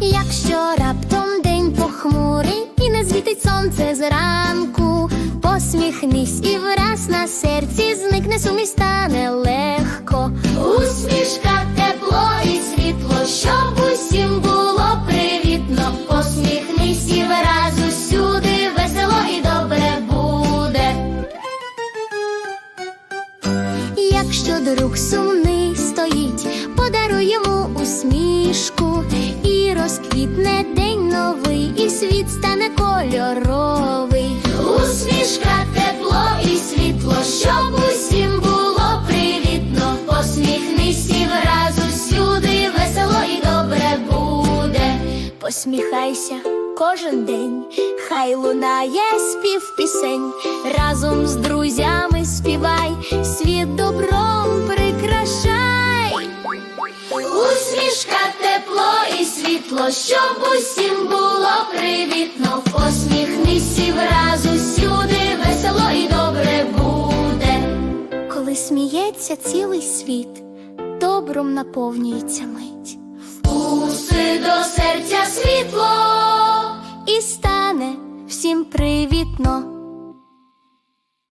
Якщо раптом день похмурий і не світить сонце зранку, посміхнись і враз на серці зникне сумість стане легко. Якщо друг сумний стоїть, подаруй йому усмішку, і розквітне день новий, і світ стане кольоровий. Усмішка, тепло і світло, щоб усім було привітно. Посміхнись і враз усюди весело і добре буде. Посміхайся кожен день, хай лунає спів пісень, разом з друзями Усмішка, тепло і світло, щоб усім було привітно. Посміхнись і враз усюди весело і добре буде. Коли сміється цілий світ, добром наповнюється мить. Впусти до серця світло і стане всім привітно.